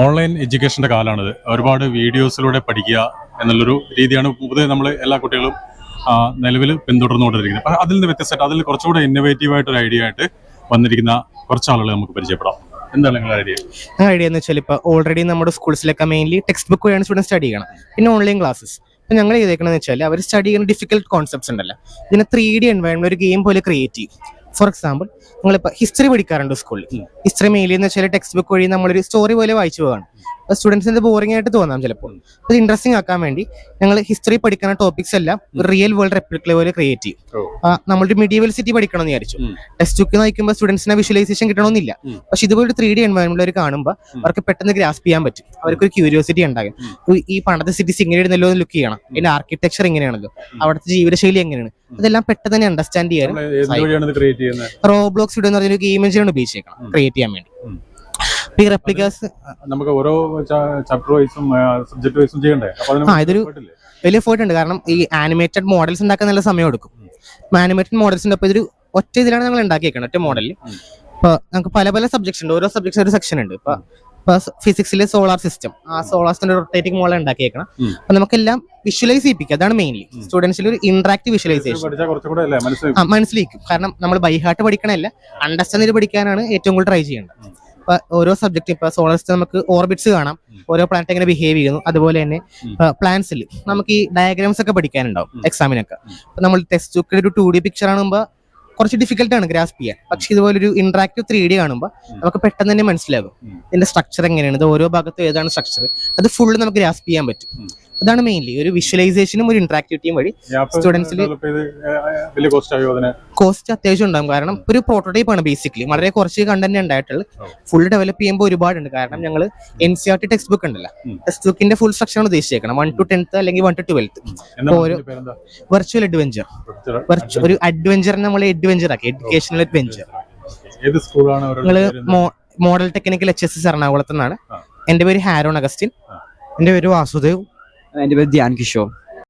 Online എഡ്യൂക്കേഷന്റെ കാലമാണിത്. ഒരുപാട് വീഡിയോസിലൂടെ പഠിക്കുക എന്നുള്ളൊരു രീതിയാണ് പൊതുവെ നമ്മൾ എല്ലാ കുട്ടികളും നിലവിൽ പിന്തുടർന്നുകൊണ്ടിരിക്കുന്നത്. അപ്പം അതിൽ നിന്ന് വ്യത്യസ്തമായിട്ട് അതിൽ കുറച്ചുകൂടെ ഇന്നോവേറ്റീവ് ആയിട്ടൊരു ഐഡിയ ആയിട്ട് വന്നിരിക്കുന്ന കുറച്ച് ആളുകളെ നമുക്ക് പരിചയപ്പെടാം. എന്താണ് ഐഡിയ ഐഡിയ എന്ന് വെച്ചാൽ ഇപ്പോൾ ഓൾറെഡി നമ്മുടെ സ്കൂൾസിലൊക്കെ മെയിൻലി ടെക്സ്റ്റ് ബുക്ക് വഴിയാണ് സ്റ്റുഡന്റ് സ്റ്റഡി ചെയ്യണം. പിന്നെ ഓൺലൈൻ ക്ലാസ്സസ് ഇപ്പം ഞങ്ങൾ ചെയ്തേക്കണമെന്ന് വെച്ചാൽ അവർ സ്റ്റഡി ചെയ്യുന്ന ഡിഫിക്കൽട്ട് കോൺസെപ്റ്റ്സ് ഉണ്ടല്ലോ. ഇതിനെ ത്രീ ഡി എൻവയോൺമെന്റ് ഒരു ഗെയിം പോലെ ക്രിയേറ്റ് ചെയ്യും. ഫോർ എക്സാമ്പിൾ നിങ്ങളിപ്പോൾ ഹിസ്റ്ററി പഠിക്കാറുണ്ട് സ്കൂളിൽ ഹിസ്റ്ററി മെയിലി എന്ന് വെച്ചാൽ ടെക്സ്റ്റ് ബുക്ക് വഴി നമ്മളൊരു സ്റ്റോറി പോലെ വായിച്ചു പോകാണ്. അപ്പോൾ സ്റ്റുഡൻസിന് ബോറിംഗ് ആയിട്ട് തോന്നാം ചിലപ്പോൾ അത് ഇൻട്രസ്റ്റിംഗ് ആക്കാൻ വേണ്ടി ഞങ്ങൾ ഹിസ്റ്ററി പഠിക്കുന്ന ടോപ്പിക്സ് എല്ലാം റിയൽ വേൾഡ് റെപ്ലിക്ക പോലെ ക്രിയേറ്റ് ചെയ്യും. നമ്മളൊരു മിഡീവൽ സിറ്റി പഠിക്കണം എന്ന് വിചാരിച്ചു. ടെക്സ്റ്റ് ബുക്ക് നയിക്കുമ്പോൾ സ്റ്റുഡൻസിന് വിഷ്വലൈസേഷൻ കിട്ടണമെന്നില്ല. പക്ഷെ ഇതുപോലെ ത്രീ ഡി എൻവയോൺമെന്റ് അവർ കാണുമ്പോൾ അവർക്ക് പെട്ടെന്ന് ഗ്രാസ്പ് ചെയ്യാൻ പറ്റും. അവർക്കൊരു ക്യൂരിയോസിറ്റി ഉണ്ടാകും. ഈ പണ്ടത്തെ സിറ്റീസ് ഇങ്ങനെ ഇടുന്നല്ലോ എന്ന് ലുക്ക് ചെയ്യണം. അതിന്റെ ആർക്കിടെക്ചർ എങ്ങനെയാണല്ലോ? അവിടുത്തെ ജീവിതശൈലി എങ്ങനെയാണ്? അതെല്ലാം പെട്ടെന്ന് തന്നെ അണ്ടർസ്റ്റാൻഡ് ചെയ്യാനും റോബ്ലോക്സ് വീഡിയോ എന്ന് പറഞ്ഞൊരു ഗെയിം എഞ്ചിനാണ് ഉപയോഗിച്ചേക്കണം. ക്രിയേറ്റ് ചെയ്യാൻ വേണ്ടി. ഈ റെപ്ലിക്കാസ് നമുക്ക് ഓരോ ചാപ്റ്റർ വൈസും സബ്ജക്ട് വൈസും ചെയ്യണ്ടേ? ആ, ഇതൊരു-? വലിയ എഫേർട്ട് ഉണ്ട്. കാരണം ഈ ആനിമേറ്റഡ് മോഡൽസ് ഉണ്ടാക്കാൻ നല്ല സമയം എടുക്കും. ആനിമേറ്റഡ് മോഡൽസിന്റെ ഒപ്പം ഇതൊരു ഒറ്റ ഇതിലാണ് ഞങ്ങൾ ഉണ്ടാക്കിയേക്കണം ഒറ്റ മോഡലിൽ. ഇപ്പൊ നമുക്ക് പല പല സബ്ജക്ട്സ് ഉണ്ട്. ഓരോ സബ്ജക്ട്സ് ഒരു സെക്ഷൻ ഉണ്ട്. ഇപ്പൊ ഇപ്പൊ ഫിസിക്സിലെ സോളാർ സിസ്റ്റം ആ സോളാർ സിസ്റ്റം റൊട്ടേറ്റിംഗ് മോഡൽ ഉണ്ടാക്കിയേക്കണം. അപ്പൊ നമുക്കെല്ലാം വിഷ്വലൈസ് ചെയ്യിപ്പിക്കുക അതാണ് മെയിൻലി സ്റ്റുഡൻസിൽ ഒരു ഇന്ററാക്റ്റീവ് വിഷ്വലൈസേഷൻ മനസ്സിലാക്കും ആ കാരണം നമ്മൾ ബൈഹാർട്ട് പഠിക്കണമല്ല അണ്ടർസ്റ്റാൻഡ് ചെയ്ത് പഠിക്കാനാണ് ഏറ്റവും കൂടുതൽ ട്രൈ ചെയ്യേണ്ടത്. ഇപ്പൊ ഓരോ സബ്ജക്റ്റ് ഇപ്പൊ സോളാർ സിസ്റ്റം നമുക്ക് ഓർബിറ്റ്സ് കാണാം. ഓരോ പ്ലാനറ്റ് എങ്ങനെ ബിഹേവ് ചെയ്യുന്നു. അതുപോലെ തന്നെ. പ്ലാൻസിൽ നമുക്ക് ഈ ഡയഗ്രാംസ് ഒക്കെ പഠിക്കാനുണ്ടാവും. എക്സാമിനൊക്കെ. നമ്മൾ ടെസ്റ്റ് ബുക്കിൽ ഒരു ടു ഡി പിക്ചർ കാണുമ്പോൾ കുറച്ച് ഡിഫിക്കൽട്ട് ആണ് ഗ്രാസ്പ് ചെയ്യാൻ. പക്ഷെ ഇതുപോലൊരു ഇന്ററാക്റ്റീവ് ത്രീ ഡി കാണുമ്പോൾ നമുക്ക് പെട്ടെന്ന് തന്നെ മനസ്സിലാകും. ഇതിന്റെ സ്ട്രക്ചർ എങ്ങനെയാണ്? ഇത് ഓരോ ഭാഗത്തും ഏതാണ് സ്ട്രക്ചർ അത് ഫുള്ള് നമുക്ക് ഗ്രാസ്പ് ചെയ്യാൻ പറ്റും. അതാണ് മെയിൻലി ഒരു വിഷ്വലൈസേഷനും ഒരു ഇന്ററാക്ടിവിറ്റിയും വഴി സ്റ്റുഡൻസിൽ കോസ്റ്റ് അത്യാവശ്യം ഉണ്ടാകും കാരണം ഒരു പ്രോട്ടോടൈപ്പ് ആണ് ബേസിക്കലി വളരെ കുറച്ച് കണ്ടന്റ് ഉണ്ടായിട്ടുള്ളൂ ഓ. ഫുൾ ഡെവലപ്പ് ചെയ്യുമ്പോൾ ഒരുപാടുണ്ട്. കാരണം ഞങ്ങൾ N C R T text book ഉണ്ടല്ലോ. ടെക്സ്റ്റ് ബുക്കിന്റെ ഫുൾ സ്ട്രക്ചർ ആണ് ഉദ്ദേശിച്ചേക്കണം വൺ ടു ടെൻത്ത് അല്ലെങ്കിൽ വൺ ടു ട്വൽത്ത് ഓരോ- വെർച്വൽ അഡ്വഞ്ചർ ഒരു അഡ്വഞ്ചർ നമ്മൾ അഡ്വഞ്ചർ ആക്കി. എഡ്യൂക്കേഷണൽ അഡ്വഞ്ചർ നിങ്ങൾ model technical H S S എറണാകുളത്ത് നിന്നാണ് എന്റെ പേര് ഹാരോൺ അഗസ്റ്റിൻ. എന്റെ പേര് Vasudev. En dit ben Diane Kishore.